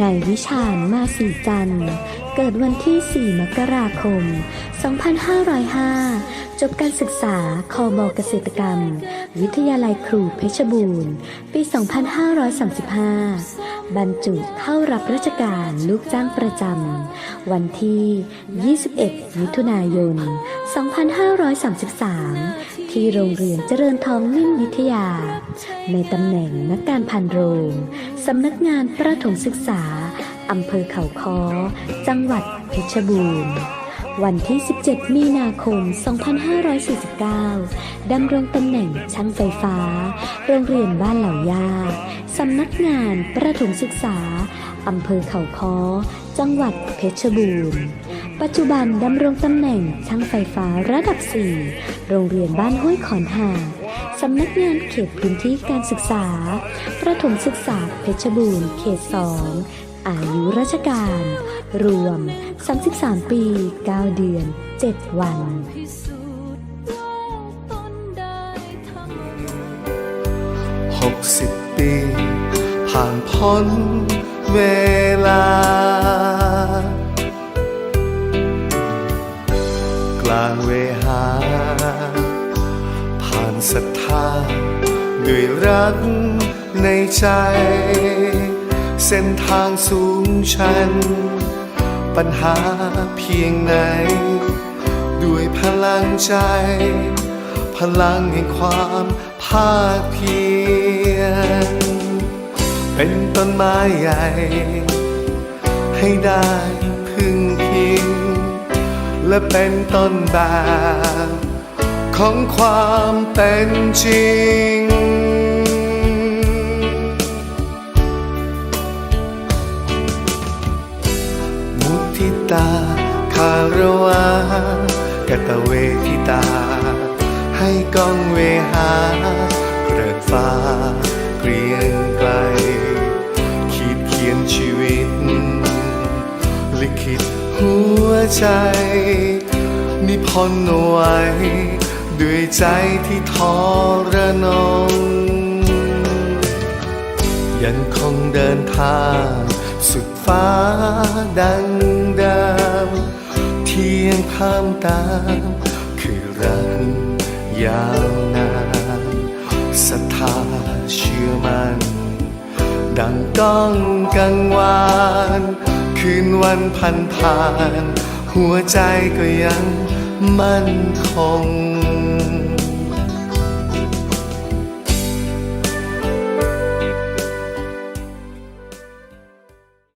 นายวิชาญมาสีจันทร์เกิดวันที่ 4 มกราคม 2505 จบการศึกษาคอบเกษตรกรรม วิทยาลัยครูเพชรบูรณ์ ปี 2535 บรรจุเข้ารับราชการลูกจ้างประจำ วันที่ 21 มิถุนายน 2533 ที่โรงเรียนเจริญทองนิ่มวิทยา ในตำแหน่งนักการพันโรงสำนักงานประถมศึกษาอำเภอเขาค้อ จังหวัดเพชรบูรณ์ วันที่ 17 มีนาคม 2549 ดำรงตำแหน่งช่างไฟฟ้า โรงเรียนบ้านเหล่ายา สำนักงานประถมศึกษา อำเภอเขาค้อ จังหวัดเพชรบูรณ์ ปัจจุบันดำรงตำแหน่งช่างไฟฟ้าระดับ 4 โรงเรียนบ้านห้วยขอนหาสำนักงานเขตพื้นที่การศึกษา ประถมศึกษาเพชรบูรณ์ เขต 2 อายุราชการ รวม 33 ปี 9 เดือน 7 วันพิสูจน์ว่าตนได้ทำหกสิบปี พ้นเวลากลางเวหา ผ่านศรัทธาด้วยรักในใจ เส้นทางสูงชัน ปัญหาเพียงไหน ด้วยพลังใจ พลังแห่งความภาคเพียร เป็นต้นไม้ใหญ่ ให้ได้พึ่งพิง และเป็นต้นแบบของความเป็นจริง มุทิตาคารวะกตเวทิตา ให้กองเวหาเกริดฟ้า หัวใจนิพนไว้ด้วยใจที่ทอระนองยังคงเดินทางสุดฟ้าดังเดิมเที่ยังพามตาม คือรักยาวนานศรัทธาเชื่อมัน่นดังก้องกังวาน คืนวันพันผ่าน หัวใจก็ยังมั่นคง